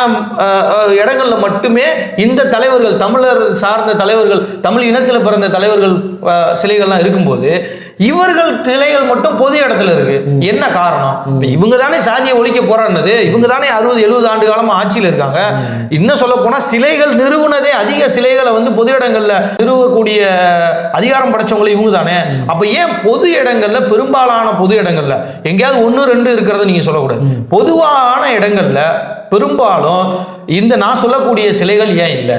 Speaker 2: இடங்கள்ல மட்டுமே இந்த தலைவர்கள் தமிழர் சார்ந்த தலைவர்கள் தமிழ் இனத்துல பிறந்த தலைவர்கள் சிலைகள்லாம் இருக்கும்போது இவர்கள் சிலைகள் மட்டும் பொது இடத்துல இருக்கு. என்ன காரணம்? இவங்க தானே சாதியை ஒழிக்க போராடினது இவங்க தானே அறுபது எழுபது ஆண்டு காலமா ஆட்சியில் இருக்காங்க. இன்னும் சொல்ல போனா சிலைகள் நிறுவனதே அதிக சிலைகளை வந்து பொது இடங்கள்ல நிறுவக்கூடிய அதிகாரம் படைச்சவங்க இவங்க தானே. அப்ப ஏன் பொது இடங்கள்ல பெரும்பாலான பொது இடங்கள்ல எங்கேயாவது ஒன்று ரெண்டு இருக்கிறத நீங்க சொல்லக்கூடாது. பொதுவான இடங்கள்ல பெரும்பாலும் இந்த நான் சொல்லக்கூடிய சிலைகள் ஏன் இல்லை?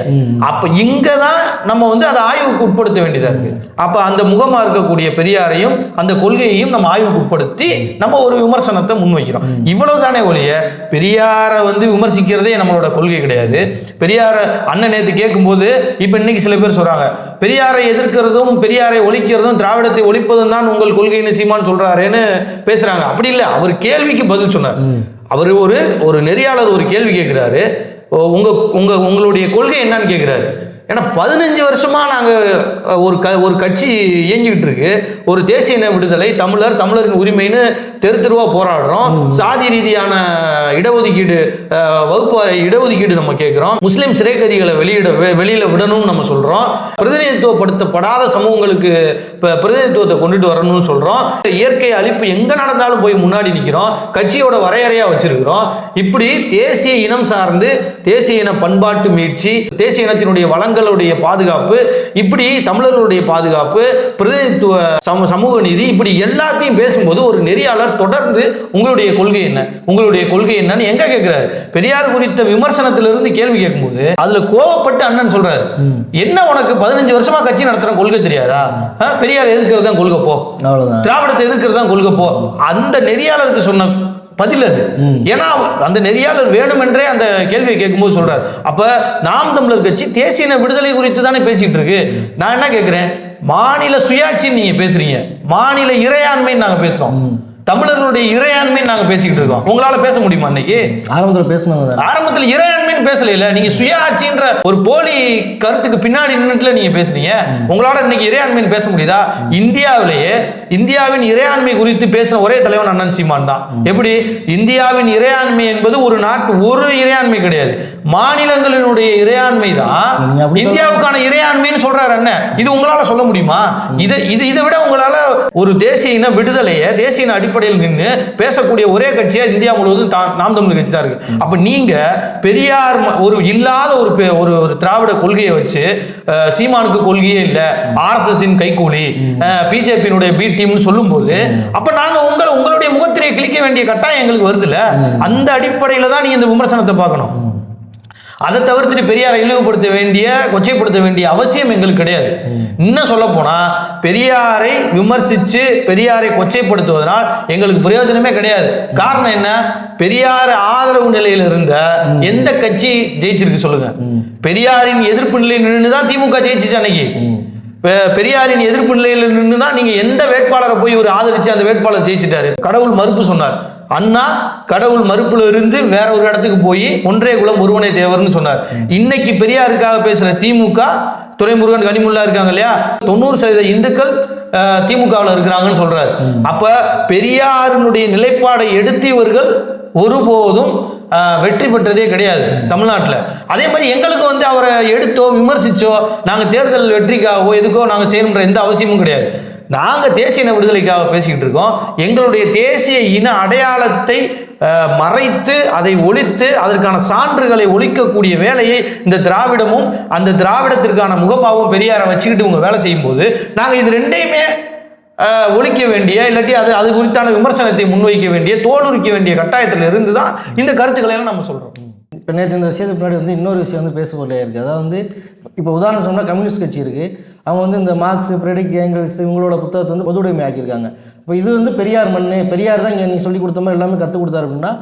Speaker 2: அப்ப இங்க தான் நம்ம வந்து அதை ஆய்வுக்கு உட்படுத்த வேண்டியதா இருக்கு. அப்ப அந்த முகமா இருக்கக்கூடிய பெரியாரையும் அந்த கொள்கையையும் நம்ம ஆய்வுக்கு உட்படுத்தி நம்ம ஒரு விமர்சனத்தை முன்வைக்கிறோம். இவ்வளவு தானே ஒழிய பெரியாரை வந்து விமர்சிக்கிறதே நம்மளோட கொள்கை கிடையாது. பெரியார அண்ணன் நேத்து கேட்கும்போது இப்ப இன்னைக்கு சில பேர் சொல்றாங்க பெரியாரை எதிர்க்கிறதும் பெரியாரை ஒழிக்கிறதும் திராவிடத்தை ஒழிப்பதும் தான் உங்கள் கொள்கைன்னு சீமான் சொல்றாருன்னு பேசுறாங்க. அப்படி இல்லை அவர் கேள்விக்கு பதில் சொன்னார். அவர் ஒரு ஒரு நெறியாளர் ஒரு கேள்வி கேட்குறாரு. உங்கள் உங்கள் உங்களுடைய கொள்கை என்னன்னு கேட்குறாரு. ஏன்னா பதினஞ்சு வருஷமா நாங்க அஹ், ஒரு க ஒரு கட்சி இயங்கிட்டு இருக்கு ஒரு தேசிய இன விடுதலை தமிழர் தமிழரின் உரிமைன்னு தெரு தெருவா போராடுறோம். சாதி ரீதியான இடஒதுக்கீடு வகுப்பு இடஒதுக்கீடு நம்ம கேட்கிறோம். முஸ்லிம் சிறைக்கதிகளை வெளியிட வெளியில விடணும்னு நம்ம சொல்றோம். பிரதிநிதித்துவப்படுத்தப்படாத சமூகங்களுக்கு இப்ப பிரதிநிதித்துவத்தை கொண்டுட்டு வரணும்னு சொல்றோம். இயற்கை அழிப்பு எங்க நடந்தாலும் போய் முன்னாடி நிக்கிறோம். கட்சியோட வரையறையா வச்சிருக்கிறோம். இப்படி தேசிய இனம் சார்ந்து தேசிய இன பண்பாட்டு மீட்சி தேசிய இனத்தினுடைய வளங்களுடைய பாதுகாப்பு இப்படி தமிழர்களுடைய பாதுகாப்பு பிரதிநிதித்துவ சம சமூக நீதி இப்படி எல்லாத்தையும் பேசும்போது ஒரு நெறியாளர் தொடர்ந்து உங்களுடைய கொள்கை என்ன? உங்களுடைய கொள்கை என்னன்னு எங்க கேட்கிறாரு பெரியார் குறித்த விமர்சனத்திலிருந்து கேள்வி கேட்கும்போது அதுல கோவப்பட்டு அண்ணன் சொல்றாரு. என்ன உனக்கு பதினஞ்சு வருஷமா கட்சி நடத்துற கொள்கை தெரியாதா? பெரியார் எதிர்க்கிறது தான் கொள்கை போ. திராவிடத்தை எதிர்க்கிறது தான் கொள்கை போ. அந்த நெறியாளருக்கு சொன்ன பதில் அது ஏன்னா அந்த நெறியாளர் வேணுமென்றே அந்த கேள்வியை கேட்கும்போது சொல்றாரு. அப்ப நாம் தமிழர் கட்சி தேசிய விடுதலை குறித்து தானே பேசிட்டு இருக்கு நான் என்ன கேட்கிறேன்? மாநில சுயாட்சின்னு நீங்க பேசுறீங்க. மாநில இறையாண்மைன்னு நாங்க பேசுறோம். தமிழர்களுடைய இறையாண்மைன்னு நாங்க பேசிக்கிட்டு இருக்கோம் உங்களால பேச முடியுமா இன்னைக்கு?
Speaker 1: ஆரம்பத்தில் தானே.
Speaker 2: ஆரம்பத்துல இறையாண்மைன்னு பேசல இல்ல நீங்க சுயாட்சின்ற ஒரு போலி கருத்துக்கு பின்னாடி நின்னுட்டுல நீங்க பேசுறீங்க உங்களால இன்னைக்கு இறையாண்மைன்னு பேச முடியுதா? இந்தியாவிலேயே இந்தியாவின் இறையாண்மை குறித்து பேசின ஒரே தலைவன் அண்ணன் சீமான் தான். எப்படி? இந்தியாவின் இறையாண்மை என்பது ஒரு நாட்டு ஒரு இறையாண்மை கிடையாது. மாநிலங்களினுடைய இறையாண்மை தான். இந்தியாவுக்கான இறையாண்மைன்னு சொல்றாரு அண்ணன் இது உங்களால சொல்ல முடியுமா? இது இது இதை விட உங்களால ஒரு தேசிய இன விடுதலையை தேசிய இன அடிப்படையில் நின்று பேசக்கூடிய ஒரே கட்சியா இந்தியா முழுவதும் நாம் தமிழர் கட்சி தான் இருக்கு. அப்ப நீங்க பெரியார் ஒரு இல்லாத ஒரு ஒரு ஒரு திராவிட கொள்கையை வச்சு சீமானுக்கு கொள்கையே இல்ல. ஆர்எஸ்எஸ் கைக்கூலி பிஜேபியினுடைய பி டீம்னு சொல்லும்போது அப்ப நாங்க உங்களை உங்களுடைய முகத்திரையை கிழிக்க வேண்டிய கட்டாயம் எங்களுக்கு வருதுல்ல? அந்த அடிப்படையில தான் நீங்க இந்த விமர்சனத்தை பார்க்கணும். அதை தவிர்த்துட்டு பெரியாரை இழிவுபடுத்த வேண்டிய கொச்சைப்படுத்த வேண்டிய அவசியம் எங்களுக்கு கிடையாது. இன்னும் சொல்ல போனால் பெரியாரை விமர்சித்து பெரியாரை கொச்சைப்படுத்துவதனால் எங்களுக்கு பிரயோஜனமே கிடையாது. காரணம் என்ன? பெரியார் ஆதரவு நிலையில் இருந்த எந்த கட்சி ஜெயிச்சிருக்கு சொல்லுங்க. பெரியாரின் எதிர்ப்பு நிலையில் நின்று தான் திமுக ஜெயிச்சிச்சு அன்னைக்கு. பெரியாரின் எதிர்ப்பு நிலையில் நின்று தான் நீங்க எந்த வேட்பாளரை போய் ஒரு ஆதரிச்சு அந்த வேட்பாளர் ஜெயிச்சிட்டாரு? கடவுள் மறுப்பு சொன்னார். அண்ணா கடவுள் மறுப்புல இருந்து வேற ஒரு இடத்துக்கு போய் ஒன்றே குலம் ஒருவனே தேவர்னு சொன்னார். இன்னைக்கு பெரியாருக்காக பேசுற திமுக துரைமுருகன் கனிமுல்லா இருக்காங்க இல்லையா? தொண்ணூறு சதவீத இந்துக்கள் திமுகவில் இருக்கிறாங்கன்னு சொல்றாரு. அப்ப பெரியாரினுடைய நிலைப்பாடை எடுத்து இவர்கள் ஒருபோதும் வெற்றி பெற்றதே கிடையாது தமிழ்நாட்டில். அதே மாதிரி எங்களுக்கு வந்து அவரை எடுத்தோ விமர்சித்தோ நாங்கள் தேர்தல் வெற்றிக்காகவோ எதுக்கோ நாங்கள் செய்யணுன்ற எந்த அவசியமும் கிடையாது. நாங்கள் தேசிய இன விடுதலைக்காக பேசிக்கிட்டு இருக்கோம். எங்களுடைய தேசிய இன அடையாளத்தை மறைத்து அதை ஒழித்து அதற்கான சான்றுகளை ஒழிக்கக்கூடிய வேலையை இந்த திராவிடமும் அந்த திராவிடத்திற்கான முகபாவும் பெரியாரை வச்சுக்கிட்டு இவங்க வேலை செய்யும்போது நாங்கள் இது ரெண்டையுமே ஒழிக்க வேண்டிய இல்லாட்டி அது அது குறித்தான விமர்சனத்தை முன்வைக்க வேண்டிய தோலுரிக்க வேண்டிய கட்டாயத்தில் இருந்து தான் இந்த கருத்துக்களை எல்லாம் நம்ம சொல்கிறோம்
Speaker 1: இப்போ நேற்று இந்த விஷயத்துக்கு முன்னாடி வந்து இன்னொரு விஷயம் வந்து பேச இருக்குது அதாவது வந்து இப்போ உதாரணம் சொன்னால் கம்யூனிஸ்ட் கட்சி இருக்குது அவங்க வந்து இந்த மார்க்ஸ் பிரெடிக் ஏங்கல்ஸ் இவங்களோட புத்தகத்தை வந்து பொது உடைமை ஆக்கியிருக்காங்க. இப்போ இது வந்து பெரியார் மண் பெரியார் தான் இங்கே நீ சொல்லி கொடுத்த மாதிரி எல்லாமே கற்றுக் கொடுத்தாரு அப்படின்னா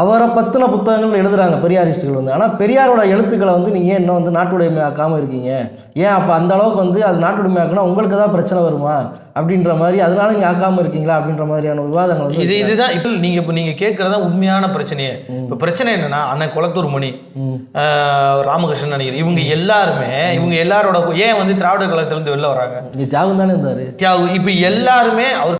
Speaker 1: அவரை பற்றின புத்தகங்கள் எழுதுறாங்க பெரியாரிஸ்டுகள் வந்து. ஆனால் பெரியாரோட எழுத்துக்களை வந்து நீங்கள் ஏன் இன்னும் வந்து நாட்டுடைமை ஆக்காமல் இருக்கீங்க? ஏன் அப்போ அந்த அளவுக்கு வந்து அது நாட்டுடைமை ஆக்குனா உங்களுக்கு தான் பிரச்சனை வருமா? அப்படின்ற மாதிரி அதனால நீங்கள் ஆக்காமல் இருக்கீங்களா? அப்படின்ற மாதிரியான விவாதங்கள் வந்து
Speaker 2: இது இதுதான். இப்போ நீங்க இப்போ நீங்க கேட்கறதா உண்மையான பிரச்சனையே. இப்போ பிரச்சனை என்னன்னா அண்ணன் குளத்தூர் மணி ராமகிருஷ்ணன் நினைக்கிறேன் இவங்க எல்லாருமே இவங்க எல்லாரோட ஏன் வந்து திராவிடர் கழகத்துல இருந்து வெளில வராங்க?
Speaker 1: ஜாகும் தானே இருந்தார்.
Speaker 2: தியாகு இப்போ எல்லாருமே அவர்